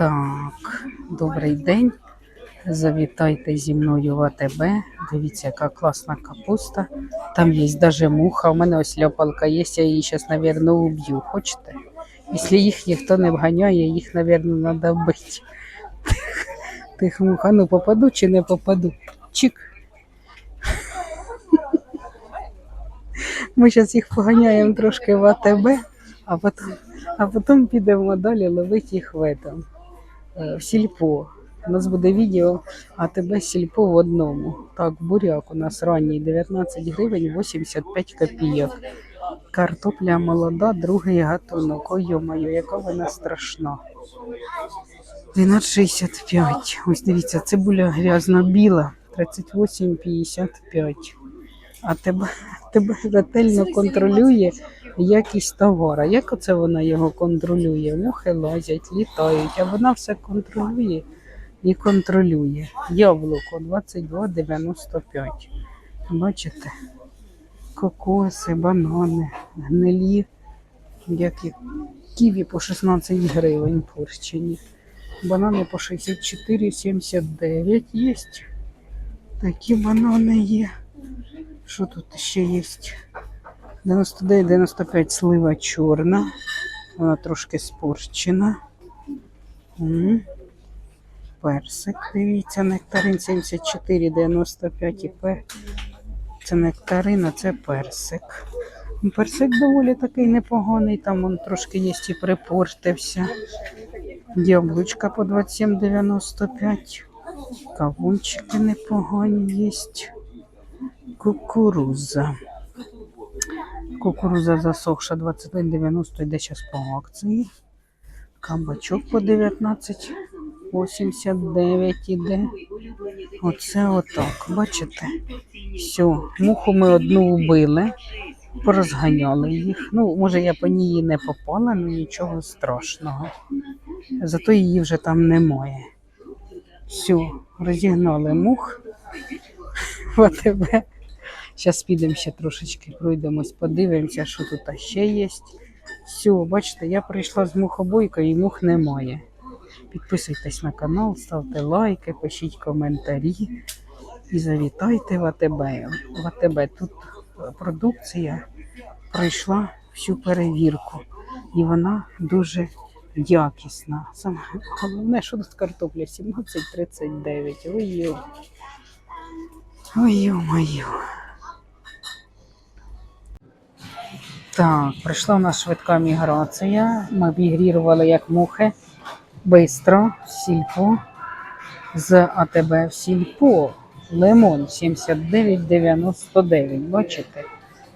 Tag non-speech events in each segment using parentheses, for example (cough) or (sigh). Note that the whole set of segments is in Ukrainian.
Так, добрий день. Завітайте зі мною в АТБ. Дивіться, яка класна капуста. Там є даже муха. У мене ось ляпалка є, я її зараз, мабуть, уб'ю. Хочете? Якщо їх ніхто не вганяє, їх, мабуть, треба вбити. Тих мух. А ну попаду чи не попаду? Чик. Ми зараз їх поганяємо трошки в АТБ, а потім, а потім підемо далі ловити їх в этом, в сільпо. У нас буде відео АТБ сільпо в одному. Так, буряк у нас ранній 19 гривень 85 копійок. Картопля молода, другий гатунок. Ой, йо-моє, яка вона страшна. 12,65. Ось дивіться, цибуля грязно-біла, 38,55. А тебе, тебе ретельно контролює якість товара. Як оце вона його контролює? Мухи лазять, літають, а вона все контролює і контролює. Яблуко 22,95. Бачите? Кокоси, банани, гнилі, як і ківі по 16 гривень порщені. Банани по 64,79 є. Такі банани є. Що тут ще є? 99-95 слива чорна. Вона трошки спорщена. Персик, дивіться, нектарин 74,95 і. Це нектарин, а це персик. Ну, Персик доволі такий непоганий, там він трошки є і припортився. Яблучка по 27,95. Кавунчики непогані є. Кукуруза. Кукуруза засохша 21,90 йде зараз по акції. Кабачок по 19,89 іде. Оце отак. Бачите? Все, муху ми одну вбили, порозганяли їх. Ну, може, я по ній не попала, але нічого страшного. Зато її вже там немає. Все, розігнали мух (laughs) в АТБ. Зараз підемо ще трошечки пройдемось, подивимося, що тут ще є. Все, бачите, я прийшла з мухобойкою і мух немає. Підписуйтесь на канал, ставте лайки, пишіть коментарі і завітайте в АТБ. В АТБ тут продукція пройшла всю перевірку. І вона дуже якісна. Саме головне, що тут картопля 17,39. Ой-ой. Ой-ой-моє. Так, прийшла у нас швидка міграція. Ми мігрували як мухи. Бистро, сільпо. З АТБ в сільпо. Лимон 79,99. Бачите?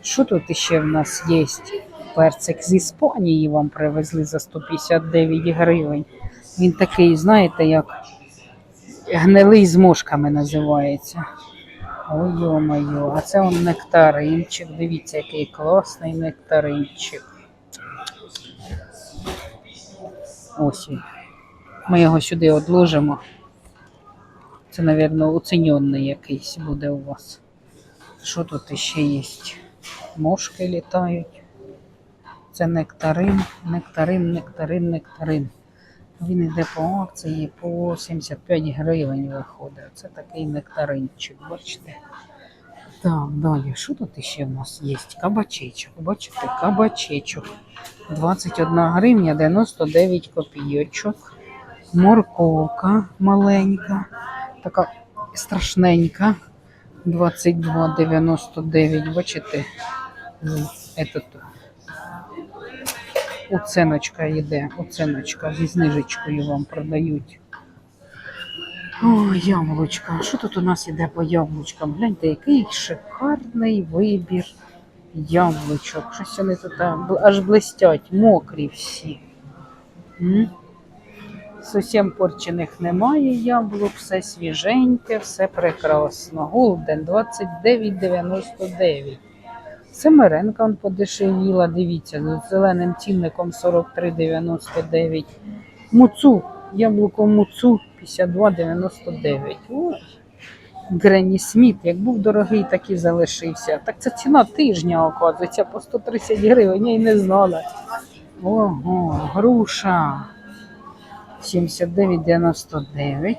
Що тут іще в нас є? Перцик з Іспанії вам привезли за 159 гривень. Він такий, знаєте, як гнилий з мошками називається. Ой, йо-моє, а це он нектаринчик. Дивіться, який класний нектаринчик. Ось він. Ми його сюди одложимо. Це, мабуть, оцінений якийсь буде у вас. Що тут іще є? Мошки літають. Це нектарин, нектарин, нектарин, нектарин. Він йде по акції по 75 гривень виходить. Це такий нектаринчик, бачите? Так, далі, що тут ще в нас є? Кабачечок. Бачите, кабачечок. 21 гривня 99 копійочок. Морковка маленька, така страшненька. 22,99. Бачите? Ну, Этот Оценочка йде, оценочка зі знижечкою вам продають. О, яблучка. Що тут у нас іде по яблучкам? Гляньте, який шикарний вибір яблучок. Щось вони тут аж блистять, мокрі всі. М? Зовсім порчених немає яблук, все свіженьке, все прекрасно. Голден 29,99. Семеренка он подешевіла, дивіться, з зеленим цінником 43,99. Муцу, яблуко муцу 52,99. Гренні Сміт, як був дорогий, так і залишився. Так це ціна тижня, оказується, по 130 гривень, я й не знала. Ого, груша. 79,99.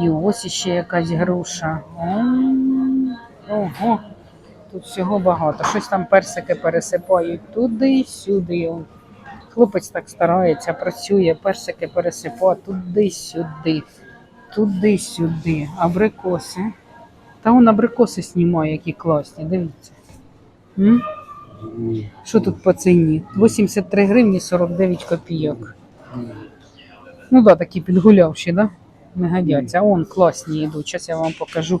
І ось іще якась груша. Ого, тут всього багато. Щось там персики пересипають туди, сюди. Хлопець так старається, працює, персики пересипає туди, сюди, туди, сюди. Абрикоси. Та он абрикоси знімає, які класні, дивіться. М? Що тут по ціні? 83 гривні 49 копійок. Ну да, такі підгулявші, да? Не годяться. А он класні йдуть. Зараз я вам покажу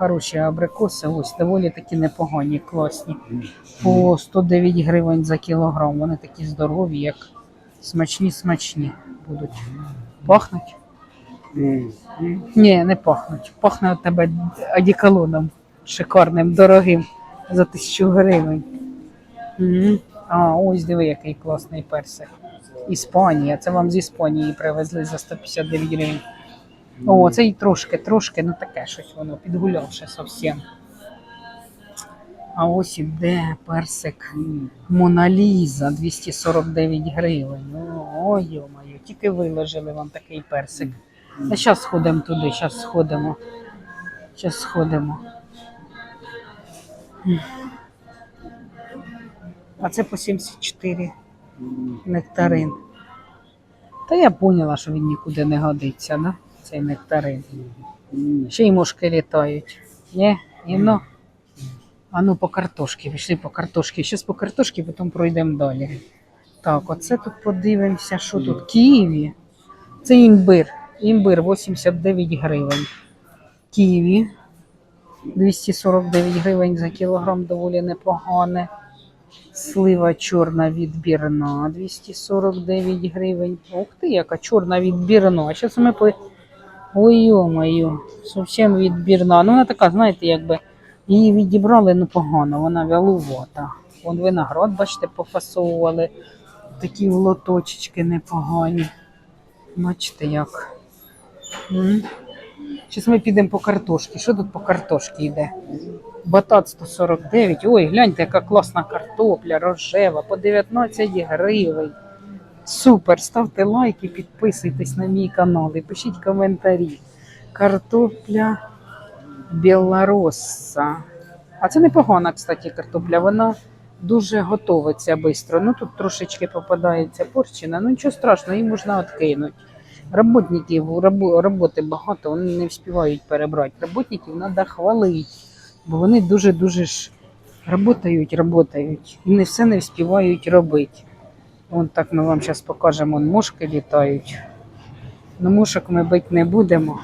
хороші абрикоси. Ось доволі такі непогані, класні. По 109 гривень за кілограм. Вони такі здорові, як смачні, смачні будуть. Пахнуть? Ні, не пахнуть. Пахне у тебе одіколоном шикарним, дорогим за тисячу гривень. А, ось диви, який класний персик. Іспанія. Це вам з Іспанії привезли за 159 гривень. О, це і трошки, трошки, ну таке щось воно підгулявше зовсім. А ось іде персик Моналіза 249 гривень. Ой, йо-моє, тільки виложили вам такий персик. А зараз сходимо туди, зараз сходимо. Зараз сходимо. А це по 74 нектарин. Та я поняла, що він нікуди не годиться, да? Цей нектарин. Ще й мошки літають. Є? І ну. А ну по картошки, пішли по картошки. Зараз по картошки, потім пройдемо далі. Так, оце тут подивимося, що тут. Києві. Це імбир. Імбир 89 гривень. Києві 249 гривень за кілограм, доволі непогане. Слива чорна відбірна 249 гривень. Ух ти, яка чорна відбірна. А зараз ми по. Ой, йо-моє, зовсім відбірна. Ну, вона така, знаєте, якби її відібрали ну погано, вона вялувата. Вон виноград, бачите, пофасовували. Такі лоточечки непогані. Бачите, як. Зараз ми підемо по картошки. Що тут по картошки йде? Батат 149. Ой, гляньте, яка класна картопля, рожева, по 19 гривень. Супер! Ставте лайки, підписуйтесь на мій канал і пишіть коментарі. Картопля білоросса. А це непогана, кстати, картопля. Вона дуже готовиться швидко. Ну тут трошечки попадається порчена. Ну нічого страшного, її можна відкинути. Работників рабо- роботи багато, вони не встигають перебрати. Работників треба хвалити, бо вони дуже-дуже ж працюють, працюють і не все не встигають робити. Вон так ми вам зараз покажемо, вон мушки літають. Ну, мушок ми бити не будемо.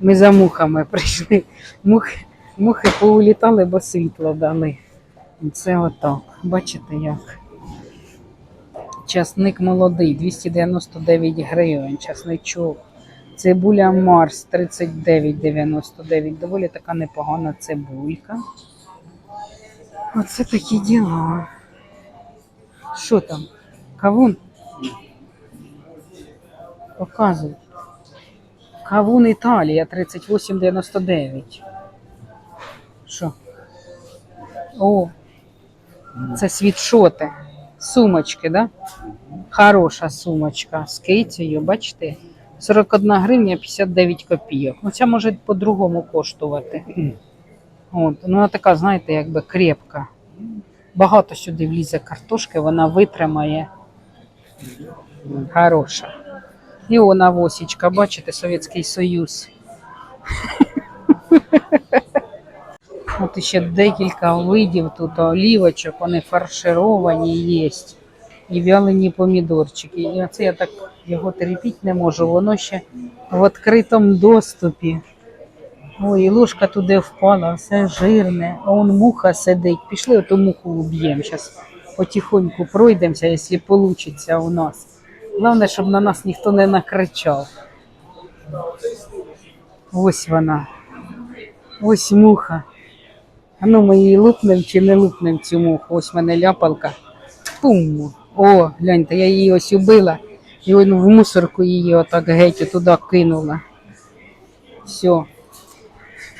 Ми за мухами прийшли. Мухи, мухи поулітали, бо світло дали. Це отак. Бачите як? Часник молодий, 299 гривень, часничок. Цибуля Марс 39,99. Доволі така непогана цибулька. Оце такі діла. Що там? Кавун? Показуй. Кавун Італія 38,99. Що? О, це світшоти. Сумочки, да? Хороша сумочка з кицею, бачите? 41 гривня 59 копійок. Ну, ця може по-другому коштувати. От, ну, вона така, знаєте, якби крепка. Багато сюди влізе картошки, вона витримає. Хороша. І вона восічка, бачите, Совєтський Союз. (laughs) От ще декілька видів тут олівочок, вони фаршировані є. І вялені помідорчики. І оце я так його терпіти не можу. Воно ще в відкритому доступі. Ой, і ложка туди впала, все жирне, а он муха сидить. Пішли оту муху уб'ємо. Зараз потихоньку пройдемося, якщо вийде у нас. Головне, щоб на нас ніхто не накричав. Ось вона. Ось муха. А ну ми її лупнем чи не лупнем цю муху. Ось в мене ляпалка. Пум. О, гляньте, я її ось убила. І в мусорку її отак геть туди кинула. Все.